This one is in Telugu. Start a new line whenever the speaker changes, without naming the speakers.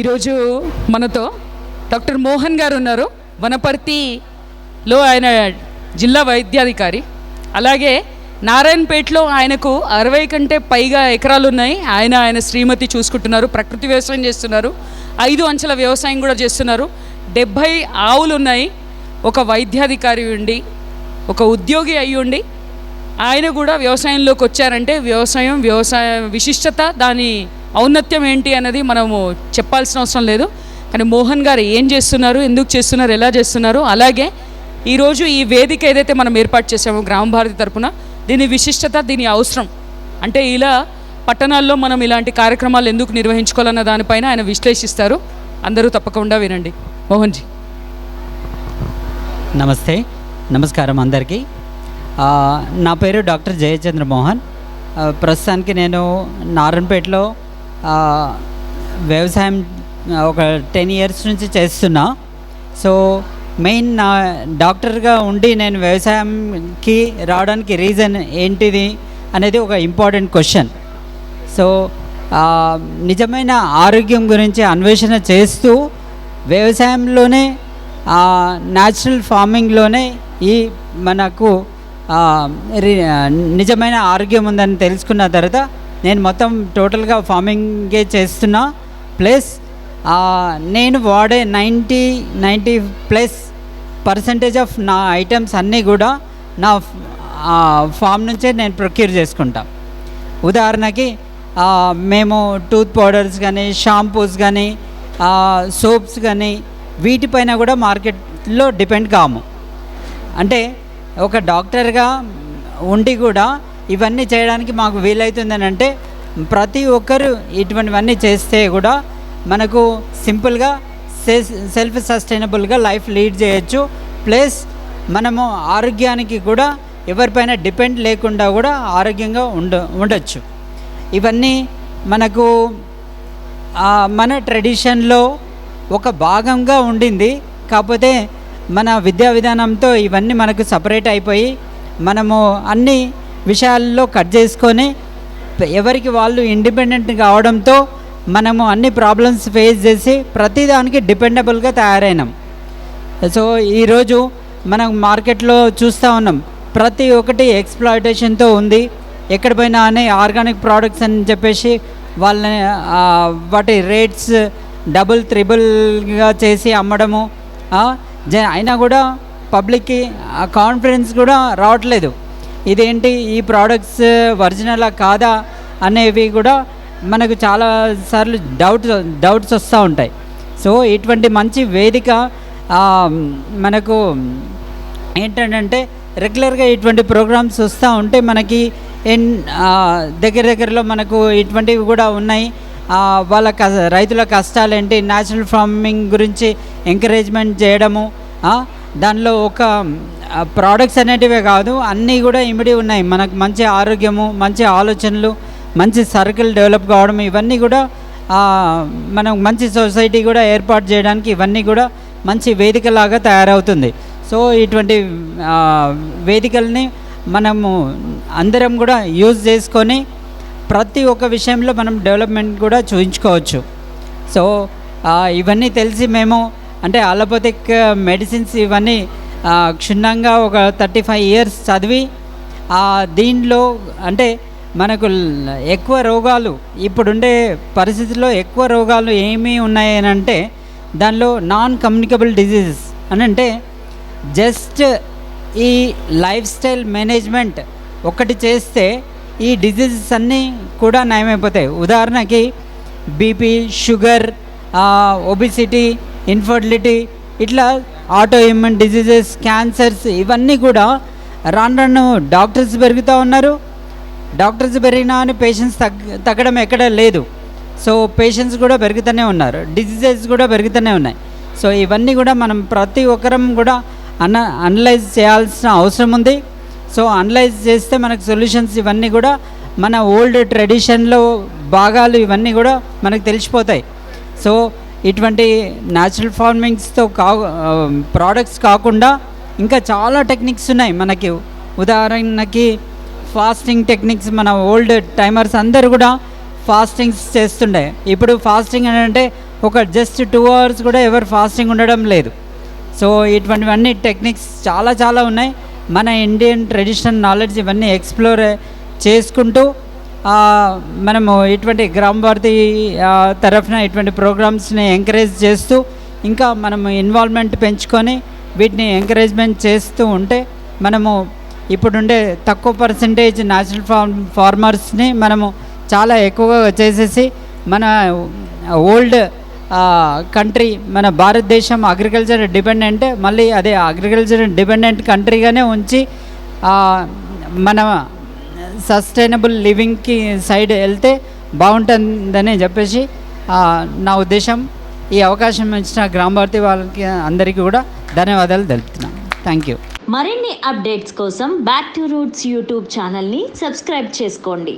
ఈరోజు మనతో డాక్టర్ మోహన్ గారు ఉన్నారు. వనపర్తిలో ఆయన జిల్లా వైద్యాధికారి. అలాగే నారాయణపేటలో ఆయనకు అరవై కంటే పైగా ఎకరాలు ఉన్నాయి. ఆయన ఆయన శ్రీమతి చూసుకుంటున్నారు. ప్రకృతి వ్యవసాయం చేస్తున్నారు. ఐదు అంచెల వ్యవసాయం కూడా చేస్తున్నారు. డెబ్భై ఆవులు ఉన్నాయి. ఒక వైద్యాధికారి ఉండి ఒక ఉద్యోగి అయి ఉండి ఆయన కూడా వ్యవసాయంలోకి వచ్చారంటే వ్యవసాయం వ్యవసాయ విశిష్టత దాని ఔన్నత్యం ఏంటి అన్నది మనము చెప్పాల్సిన అవసరం లేదు. కానీ మోహన్ గారు ఏం చేస్తున్నారు ఎందుకు చేస్తున్నారు ఎలా చేస్తున్నారు అలాగే ఈరోజు ఈ వేదిక ఏదైతే మనం ఏర్పాటు చేసామో గ్రామ భారతి తరపున దీని విశిష్టత దీని అవసరం. అంటే ఇలా పట్టణాల్లో మనం ఇలాంటి కార్యక్రమాలు ఎందుకు నిర్వహించుకోవాలన్న దానిపైన ఆయన విశ్లేషిస్తారు. అందరూ తప్పకుండా వినండి. మోహన్ జీ.
నమస్తే. నమస్కారం అందరికీ. నా పేరు డాక్టర్ జయచంద్ర మోహన్. ప్రస్తుతానికి నేను నారాయణపేటలో వ్యవసాయం ఒక టెన్ ఇయర్స్ నుంచి చేస్తున్నా. సో మెయిన్ నా డాక్టర్గా ఉండి నేను వ్యవసాయంకి రావడానికి రీజన్ ఏంటిది అనేది ఒక ఇంపార్టెంట్ క్వశ్చన్. సో నిజమైన ఆరోగ్యం గురించి అన్వేషణ చేస్తూ వ్యవసాయంలోనే న్యాచురల్ ఫార్మింగ్లోనే ఈ మనకు రి- నిజమైన ఆరోగ్యం ఉందని తెలుసుకున్న తర్వాత నేను మొత్తం టోటల్గా ఫార్మింగే చేస్తున్నా. ప్లస్ నేను వాడే ninety ninety plus percentage of నా ఐటమ్స్ అన్నీ కూడా నా ఫామ్ నుంచే నేను ప్రొక్యూర్ చేసుకుంటా. ఉదాహరణకి మేము టూత్ పౌడర్స్ కానీ షాంపూస్ కానీ సోప్స్ కానీ వీటిపైన కూడా మార్కెట్లో డిపెండ్ కాము. అంటే ఒక డాక్టర్గా ఉండి కూడా ఇవన్నీ చేయడానికి మాకు వీలవుతుందని అంటే ప్రతి ఒక్కరు ఇటువంటివన్నీ చేస్తే కూడా మనకు సింపుల్గా సెల్ఫ్ సస్టైనబుల్గా లైఫ్ లీడ్ చేయొచ్చు. ప్లస్ మనము ఆరోగ్యానికి కూడా ఎవరిపైన డిపెండ్ లేకుండా కూడా ఆరోగ్యంగా ఉండ ఉండొచ్చు. ఇవన్నీ మనకు మన ట్రెడిషన్లో ఒక భాగంగా ఉండింది. కాకపోతే మన విద్యా విధానంతో ఇవన్నీ మనకు సపరేట్ అయిపోయి మనము అన్నీ విషయాల్లో కట్ చేసుకొని ఎవరికి వాళ్ళు ఇండిపెండెంట్ కావడంతో మనము అన్ని ప్రాబ్లమ్స్ ఫేస్ చేసి ప్రతిదానికి డిపెండబుల్గా తయారైనాం. సో ఈరోజు మనం మార్కెట్లో చూస్తూ ఉన్నాం. ప్రతి ఒక్కటి ఎక్స్ప్లాయిటేషన్తో ఉంది. ఎక్కడ పోయినా అని ఆర్గానిక్ ప్రోడక్ట్స్ అని చెప్పేసి వాళ్ళని వాటి రేట్స్ డబుల్ త్రిబుల్గా చేసి అమ్మడము జ అయినా కూడా పబ్లిక్కి ఆ కాన్ఫిడెన్స్ కూడా రావట్లేదు. ఇదేంటి ఈ ప్రోడక్ట్స్ ఒరిజినలా కాదా అనేవి కూడా మనకు చాలా సార్లు డౌట్ డౌట్స్ వస్తూ ఉంటాయి. సో ఇటువంటి మంచి వేదిక మనకు ఏంటంటే రెగ్యులర్గా ఇటువంటి ప్రోగ్రామ్స్ వస్తూ ఉంటే మనకి ఎన్ దగ్గర దగ్గరలో మనకు ఇటువంటివి కూడా ఉన్నాయి. వాళ్ళ క రైతుల కష్టాలు ఏంటి న్యాచురల్ ఫార్మింగ్ గురించి ఎంకరేజ్మెంట్ చేయడము దానిలో ఒక ప్రోడక్ట్స్ అనేటివే కాదు అన్నీ కూడా ఇమిడి ఉన్నాయి. మనకు మంచి ఆరోగ్యము మంచి ఆలోచనలు మంచి సర్కిల్ డెవలప్ కావడం ఇవన్నీ కూడా మనం మంచి సొసైటీ కూడా ఏర్పాటు చేయడానికి ఇవన్నీ కూడా మంచి వేదికలాగా తయారవుతుంది. సో ఇటువంటి వేదికల్ని మనము అందరం కూడా యూజ్ చేసుకొని ప్రతి ఒక్క విషయంలో మనం డెవలప్మెంట్ కూడా చూపించుకోవచ్చు సో ఇవన్నీ తెలిసి మేము అంటే అలోపతిక్ మెడిసిన్స్ uh, ఇవన్నీ క్షుణ్ణంగా ఒక థర్టీ ఫైవ్ ఇయర్స్ చదివి దీనిలో అంటే మనకు ఎక్కువ రోగాలు ఇప్పుడుండే పరిస్థితుల్లో ఎక్కువ రోగాలు ఏమీ ఉన్నాయనంటే దానిలో నాన్ కమ్యూనికబుల్ డిజీజెస్ అని అంటే జస్ట్ ఈ లైఫ్ స్టైల్ మేనేజ్మెంట్ ఒకటి చేస్తే ఈ డిజీజెస్ అన్నీ కూడా నయమైపోతాయి. ఉదాహరణకి బీపీ షుగర్ ఒబిసిటీ ఇన్ఫర్టిలిటీ ఇట్లా ఆటో ఇమ్యూన్ డిజీజెస్ క్యాన్సర్స్ ఇవన్నీ కూడా రాను రాను డాక్టర్స్ పెరుగుతూ ఉన్నారు. డాక్టర్స్ పెరిగినా అని పేషెంట్స్ తగ్గ తగ్గడం ఎక్కడ లేదు. సో పేషెంట్స్ కూడా పెరుగుతూనే ఉన్నారు. డిజీజెస్ కూడా పెరుగుతూనే ఉన్నాయి. సో ఇవన్నీ కూడా మనం ప్రతి ఒక్కరం కూడా అన అనలైజ్ చేయాల్సిన అవసరం ఉంది. సో అనలైజ్ చేస్తే మనకు సొల్యూషన్స్ ఇవన్నీ కూడా మన ఓల్డ్ ట్రెడిషన్లో భాగాలు ఇవన్నీ కూడా మనకు తెలిసిపోతాయి. సో ఇటువంటి న్యాచురల్ ఫార్మింగ్స్తో కా ప్రోడక్ట్స్ కాకుండా ఇంకా చాలా టెక్నిక్స్ ఉన్నాయి. మనకి ఉదాహరణకి ఫాస్టింగ్ టెక్నిక్స్ మన ఓల్డ్ టైమర్స్ అందరు కూడా ఫాస్టింగ్స్ చేస్తుండే. ఇప్పుడు ఫాస్టింగ్ అని అంటే ఒక జస్ట్ టూ అవర్స్ కూడా ఎవరు ఫాస్టింగ్ ఉండడం లేదు. సో ఇటువంటివన్నీ టెక్నిక్స్ చాలా చాలా ఉన్నాయి. మన ఇండియన్ ట్రెడిషనల్ నాలెడ్జ్ ఇవన్నీ ఎక్స్ప్లోర్ చేసుకుంటూ మనము ఇటువంటి గ్రామ భారతి తరఫున ఇటువంటి ప్రోగ్రామ్స్ని ఎంకరేజ్ చేస్తూ ఇంకా మనము ఇన్వాల్వ్మెంట్ పెంచుకొని వీటిని ఎంకరేజ్మెంట్ చేస్తూ ఉంటే మనము ఇప్పుడుండే తక్కువ పర్సంటేజ్ న్యాచురల్ ఫార్మ్ ఫార్మర్స్ని మనము చాలా ఎక్కువగా చేసేసి మన ఓల్డ్ కంట్రీ మన భారతదేశం అగ్రికల్చర్ డిపెండెంట్ మళ్ళీ అదే అగ్రికల్చర్ డిపెండెంట్ కంట్రీగానే ఉంచి మన సస్టైనబుల్ లివింగ్కి సైడ్ వెళ్తే బాగుంటుందని చెప్పేసి నా ఉద్దేశం. ఈ అవకాశం ఇచ్చిన గ్రామభారతి వాళ్ళకి అందరికీ కూడా ధన్యవాదాలు తెలుపుతున్నాను. థ్యాంక్ యూ
మరిన్ని అప్డేట్స్ కోసం బ్యాక్ టు రూట్స్ యూట్యూబ్ ఛానల్ని సబ్స్క్రైబ్ చేసుకోండి.